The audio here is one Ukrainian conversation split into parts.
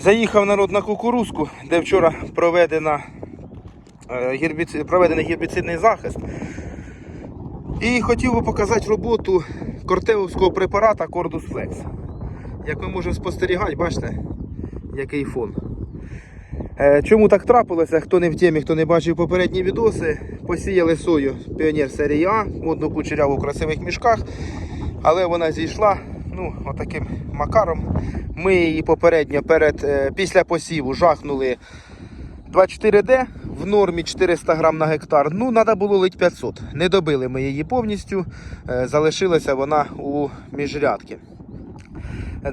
Заїхав народ на кукурузку, де вчора проведена, е, гербіци- проведений гербіцидний захист. І хотів би показати роботу кортевовського препарата Cordus Flex. Як ми можемо спостерігати, бачите, який фон. Е, Чому так трапилося? Хто не в темі, хто не бачив попередні відоси, посіяли сою Піонер серії А, модну кучеряву в красивих мішках, але вона зійшла ну, отаким макаром. Ми її попередньо перед, е, після посіву жахнули 24D в нормі 400 грам на гектар. Ну, треба було лить 500. Не добили ми її повністю, е, залишилася вона у міжрядки.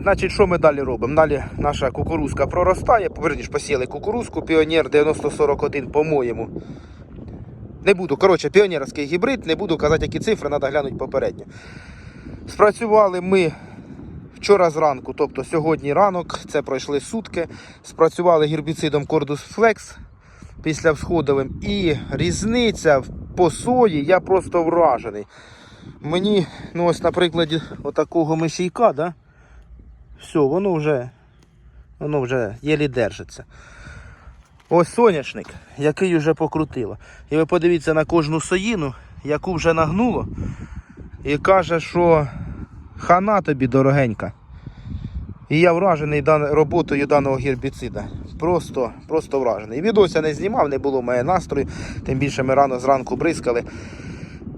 Значить, що ми далі робимо? Далі наша кукурузка проростає. Верніше, посіяли кукурузку, Піонер 9041, по-моєму. Не буду, коротше, піонерський гібрид, не буду казати, які цифри, треба глянути попередньо. Спрацювали ми вчора зранку, тобто сьогодні ранок, це пройшли сутки. Спрацювали гербіцидом Cordus Flex після всходовим. І різниця по сої, я просто вражений. Мені, ну ось на прикладі отакого мишійка, да? все, воно вже, воно вже єлі держиться. Ось соняшник, який вже покрутило. І ви подивіться на кожну соїну, яку вже нагнуло, і каже, що хана тобі дорогенька. І я вражений роботою даного гербіцида. Просто, просто вражений. Відося не знімав, не було моє настрою. Тим більше ми рано зранку бризкали.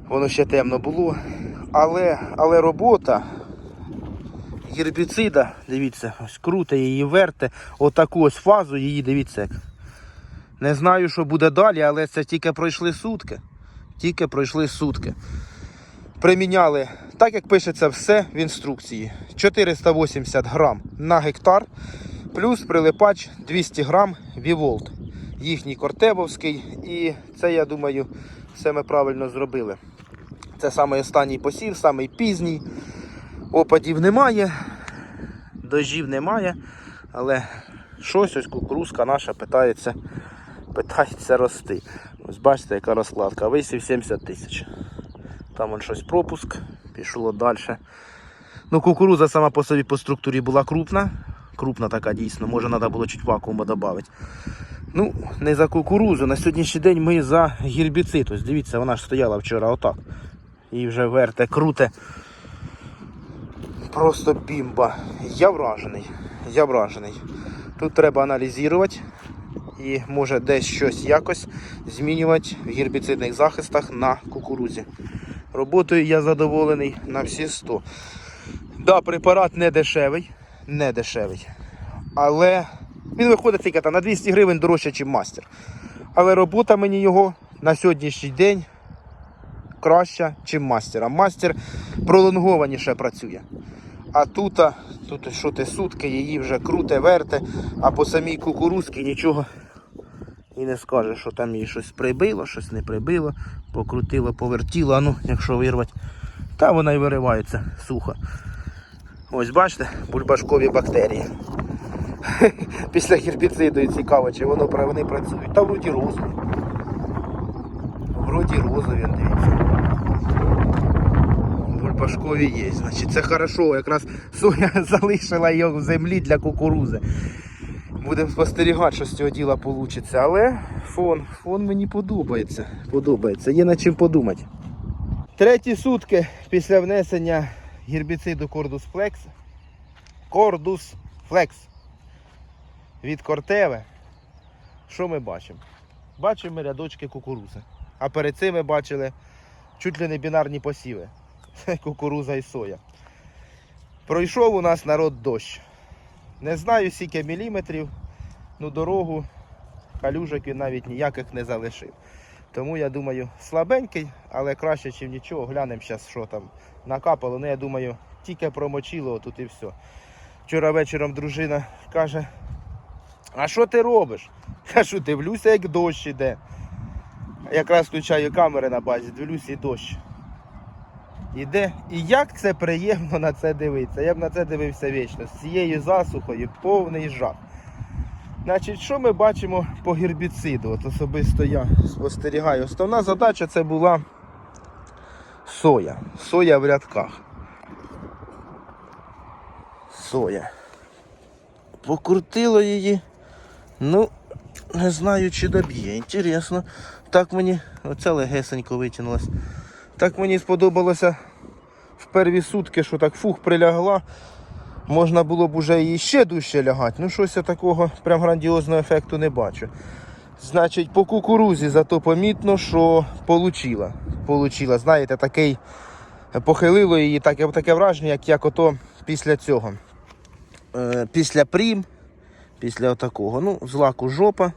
Воно ще темно було. Але, але робота гербіцида, дивіться, ось круте її верте. Отаку ось фазу її, дивіться. Не знаю, що буде далі, але це тільки пройшли сутки. Тільки пройшли сутки. Приміняли, так як пишеться все в інструкції. 480 грам на гектар, плюс прилипач 200 грам Віволт. Їхній кортебовський. І це, я думаю, все ми правильно зробили. Це самий останній посів, самий пізній. Опадів немає, дождів немає, але щось ось кукурузка наша питається, питається рости. Ось бачите, яка розкладка. Висів 70 тисяч. Там он щось пропуск, пішло далі. Ну, кукуруза сама по собі по структурі була крупна. Крупна така дійсно, може треба було чуть вакууму додати. Ну, не за кукурузу. На сьогоднішній день ми за гербіцид. Ось дивіться, вона ж стояла вчора отак. І вже верте, круте. Просто бімба. Я вражений. Я вражений. Тут треба аналізувати і може десь щось якось змінювати в гербіцидних захистах на кукурузі. Роботою я задоволений на всі 100. Да, препарат не дешевий, не дешевий. Але він виходить тільки на 200 гривень дорожче, ніж мастер. Але робота мені його на сьогоднішній день краща, ніж мастера. Мастер пролонгованіше працює. А тут, тут що ти сутки, її вже круте, верте, а по самій кукурузці нічого і не скаже, що там їй щось прибило, щось не прибило, покрутило, повертіло, а ну, якщо вирвати, та вона й виривається сухо. Ось бачите, бульбашкові бактерії. Після гербіциду і цікаво, чи воно вони працюють. Та вроді розові. Вроді розові, дивіться. Бульбашкові є. Значить, це хорошо, якраз соя залишила його в землі для кукурузи. Будемо спостерігати, що з цього діла вийде. Але фон, фон мені подобається. Подобається. Є над чим подумати. Треті сутки після внесення гербіциду Cordus Flex. Cordus Flex від Кортеве. Що ми бачимо? Бачимо рядочки кукурузи. А перед цим ми бачили чуть ли не бінарні посіви. Кукуруза і соя. Пройшов у нас народ дощ. Не знаю скільки міліметрів, ну дорогу калюжок він навіть ніяких не залишив. Тому я думаю, слабенький, але краще, ніж нічого. Глянемо зараз, що там накапало. Ну, я думаю, тільки промочило тут і все. Вчора вечором дружина каже: А що ти робиш? Кажу, дивлюся, як дощ іде. Якраз включаю камери на базі, дивлюся і дощ. Іде. І як це приємно на це дивитися. Я б на це дивився вічно. З цією засухою повний жах. Значить, що ми бачимо по гербіциду? От особисто я спостерігаю. Основна задача це була соя. Соя в рядках. Соя. покрутило її. Ну, не знаю, чи доб'є. Інтересно. Так мені, оце легесенько витягнулось. Так мені сподобалося в перві сутки, що так фух прилягла. Можна було б уже і ще дужче лягати. Ну, щось я такого прям грандіозного ефекту не бачу. Значить, по кукурузі зато помітно, що получила. Получила. Знаєте, такий похилило її таке, таке враження, як, як ото після цього. Е, після прім, після отакого. Ну, злаку жопа.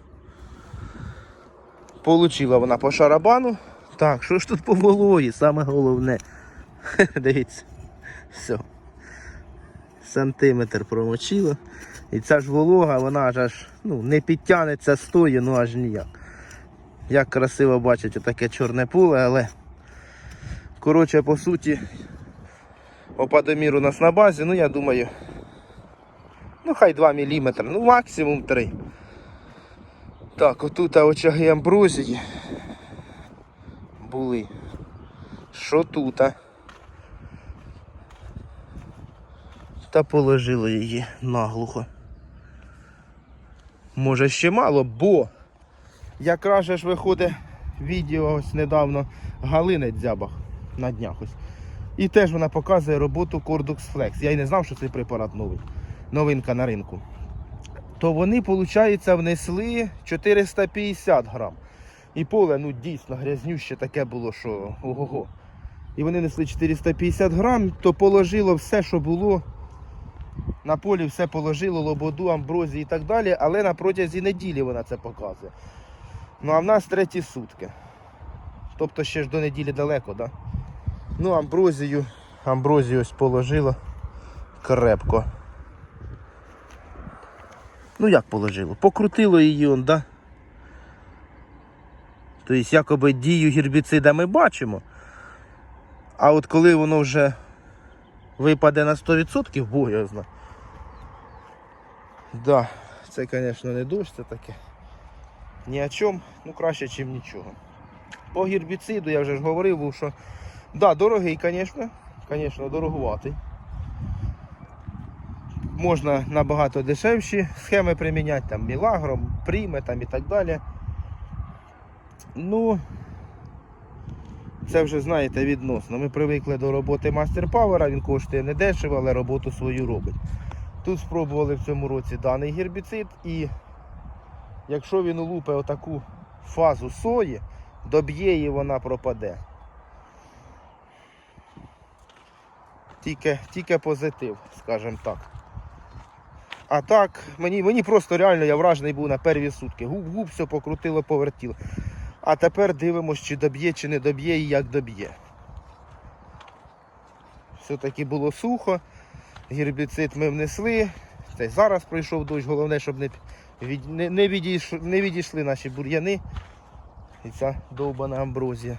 Получила вона по шарабану. Так, що ж тут по вологі, саме головне. Дивіться. Все. Сантиметр промочила. І ця ж волога, вона аж аж ну, не підтягнеться стої, ну аж ніяк. Як красиво бачите таке чорне поле, але коротше, по суті, опадомір у нас на базі, ну я думаю, ну хай 2 мм, ну максимум 3. Так, отут очаги амброзії були. Що тут? Та положило її наглухо. Може ще мало, бо якраз же ж виходить відео ось недавно Галини Дзябах на днях ось. І теж вона показує роботу Cordux Flex. Я й не знав, що цей препарат новий. Новинка на ринку. То вони, виходить, внесли 450 грам. І поле, ну дійсно, грязнюще таке було, що ого-го. І вони несли 450 грам, то положило все, що було. На полі все положило, лободу, амброзії і так далі, але на протязі неділі вона це показує. Ну а в нас треті сутки. Тобто ще ж до неділі далеко, да? Ну, амброзію, амброзію ось положило крепко. Ну як положило? Покрутило її он, да? Тобто, якоби дію гербіцида ми бачимо. А от коли воно вже випаде на 100%, бог його знає. Да, це, звісно, не дощ, це таке. Ні о чому, ну краще, ніж нічого. По гербіциду я вже ж говорив, був, що да, дорогий, звісно, звісно, дорогуватий. Можна набагато дешевші схеми приміняти, там Мілагром, Пріме там і так далі. Ну, це вже знаєте відносно. Ми привикли до роботи Master Power, він коштує не дешево, але роботу свою робить. Тут спробували в цьому році даний гербіцид і якщо він улупе отаку фазу сої, доб'є її вона пропаде. Тільки, тільки позитив, скажімо так. А так, мені, мені просто реально я вражений був на перві сутки. Губ-губ, все покрутило, повертіло. А тепер дивимося, чи доб'є, чи не доб'є і як доб'є. Все-таки було сухо, гербіцид ми внесли. Це зараз пройшов дощ, головне, щоб не, від, не, не, відійш, не відійшли наші бур'яни. І ця довбана амброзія.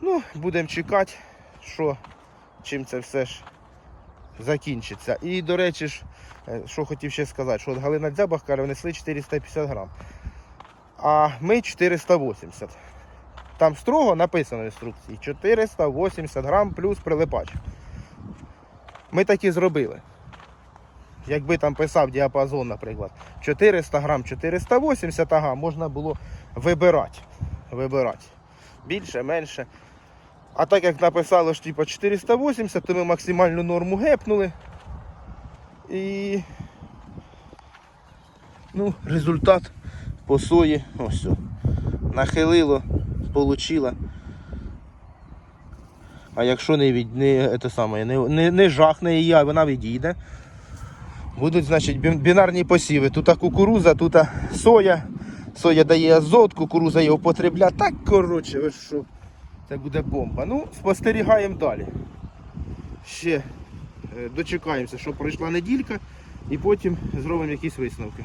Ну, будемо чекати, що чим це все ж закінчиться. І, до речі, ж, е, що хотів ще сказати, що от Галина Дзябах каже, внесли 450 грам а ми 480. Там строго написано в інструкції 480 грам плюс прилипач. Ми так і зробили. Якби там писав діапазон, наприклад, 400 грам, 480 ага, можна було вибирати. Вибирати. Більше, менше. А так як написало ж типу 480, то ми максимальну норму гепнули. І ну, результат по сої, ось. Нахилило, получила. А якщо не від, не, це саме, не, не, не жахне її, а вона відійде. Будуть, значить, бінарні посіви. Тут кукуруза, тут соя. Соя дає азот, кукуруза його потребляє. Так, коротше, ви що, це буде бомба. Ну, спостерігаємо далі. Ще е, дочекаємося, щоб пройшла неділька, і потім зробимо якісь висновки.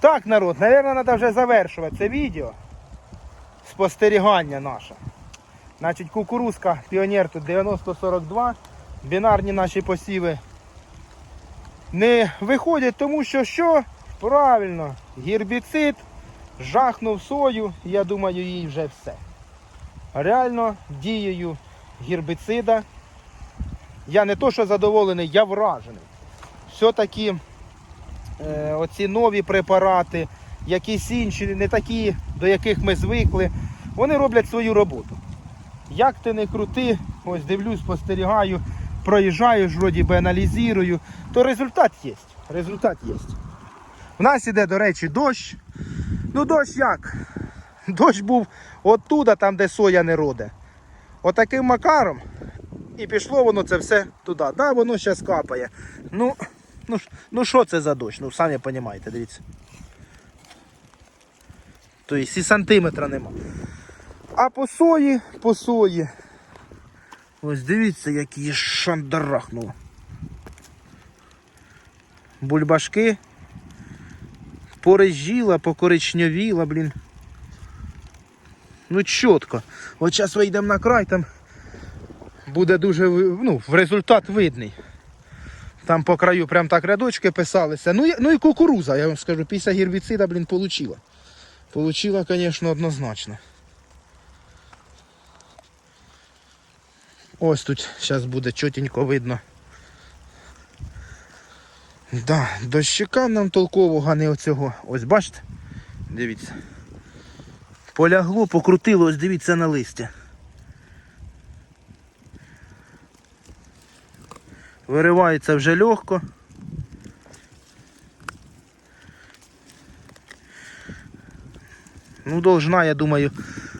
Так, народ, мабуть, треба вже завершувати це відео. Спостерігання наше. Значить, кукурузка Піонер тут 9042. Бінарні наші посіви не виходять, тому що що? Правильно, гербіцид жахнув сою, я думаю, їй вже все. Реально дією гербіцида. Я не то, що задоволений, я вражений. все-таки е, оці нові препарати, якісь інші, не такі, до яких ми звикли, вони роблять свою роботу. Як ти не крути, ось дивлюсь, спостерігаю, проїжджаю, ж вроді би аналізую, то результат є. Результат є. У нас іде, до речі, дощ. Ну дощ як? Дощ був оттуда, там, де соя не роде. Отаким макаром. І пішло воно це все туди. Да, воно зараз капає. Ну, ну, ну що це за дощ? Ну самі розумієте, дивіться. Тобто і сантиметра нема. А по сої, по сої. Ось дивіться, як її шандарахнуло. Бульбашки. Порежіла, покоричневіла, блін. Ну чітко. От зараз вийдемо на край, там буде дуже ну, результат видний. Там по краю прям так рядочки писалися. Ну, ну і кукуруза, я вам скажу, після гербіцида, блін, получила. Получила, звісно, однозначно. Ось тут зараз буде чотенько видно. Да, дощика нам толкового, не оцього. Ось бачите? Дивіться. Полягло, покрутило, ось дивіться на листя. Виривається вже легко. Ну, должна, я думаю,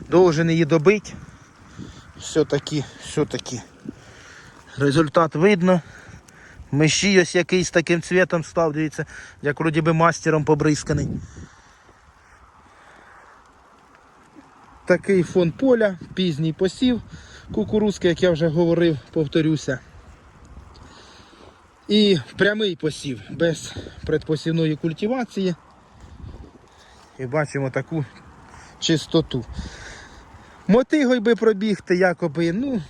должен її добити. Все-таки, все-таки. Результат видно. Мещій ось якийсь таким цвітом став, дивіться, як вроді би мастером побризканий. Такий фон поля, пізній посів кукурузки, як я вже говорив, повторюся. І прямий посів без предпосівної культивації. І бачимо таку чистоту. Мотигой би пробігти, якоби, ну,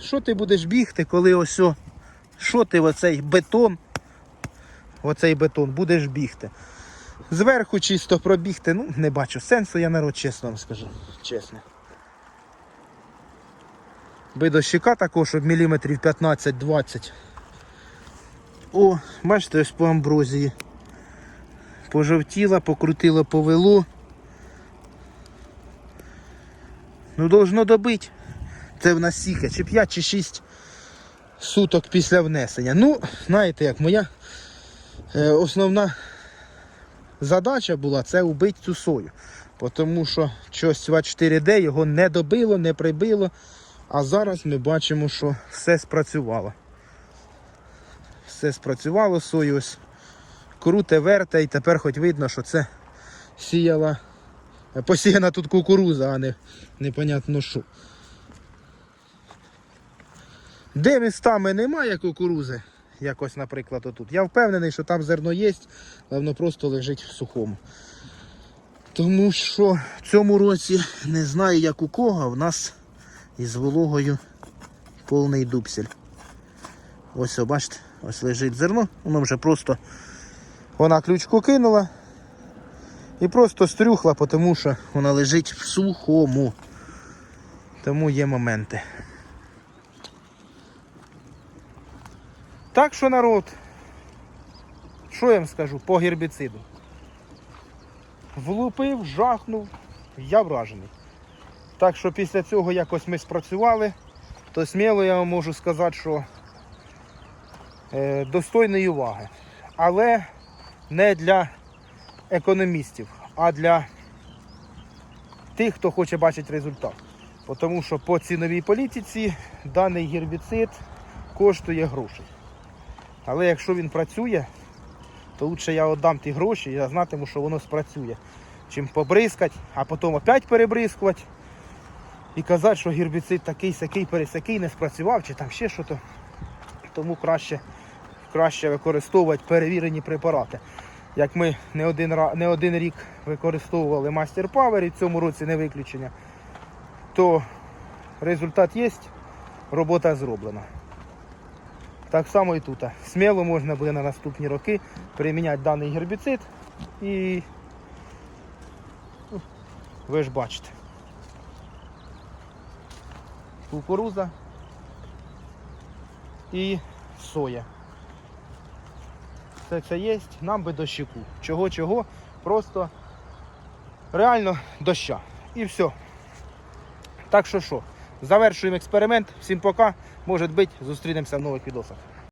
що ти будеш бігти, коли ось, о, що ти оцей бетон, оцей бетон будеш бігти. Зверху чисто пробігти, ну, не бачу сенсу, я народ чесно вам скажу. Чесно. Би до щека також, щоб міліметрів 15-20. О, бачите, ось по амброзії. Пожовтіла, покрутила, повело. Ну, должно добити. Це в нас сіка, чи 5, чи 6 суток після внесення. Ну, знаєте як, моя е, основна задача була це убити цю сою. Тому що щось 24D його не добило, не прибило. А зараз ми бачимо, що все спрацювало. Все спрацювало, сою ось круте, верте, і тепер хоч видно, що це сіяла, посіяна тут кукуруза, а не непонятно що. Де містами немає кукурузи, якось, наприклад, отут. Я впевнений, що там зерно є, але воно просто лежить в сухому. Тому що в цьому році не знаю, як у кого, в нас із вологою повний дубсель. Ось, бачите, ось лежить зерно, воно вже просто вона ключку кинула і просто стрюхла, тому що вона лежить в сухому. Тому є моменти. Так що народ, що я вам скажу по гербіциду? Влупив, жахнув, я вражений. Так що після цього якось ми спрацювали, то сміло я вам можу сказати, що е, достойної уваги. Але не для економістів, а для тих, хто хоче бачити результат. Тому що по ціновій політиці даний гербіцид коштує грошей. Але якщо він працює, то лучше я віддам ті гроші, я знатиму, що воно спрацює. Чим побризкати, а потім опять перебризкувати і казати, що гербіцид такий, сякий, пересякий, не спрацював, чи там ще щось. Тому краще, краще використовувати перевірені препарати. Як ми не один, не один рік використовували Master Power і в цьому році не виключення, то результат є, робота зроблена. Так само і тут. Сміло можна буде на наступні роки приміняти даний гербіцид і ну, ви ж бачите. Кукуруза і соя. Все це є, нам би дощику. Чого-чого, просто реально доща. І все. Так що що, завершуємо експеримент. Всім пока. Може бути, зустрінемося в нових відосах.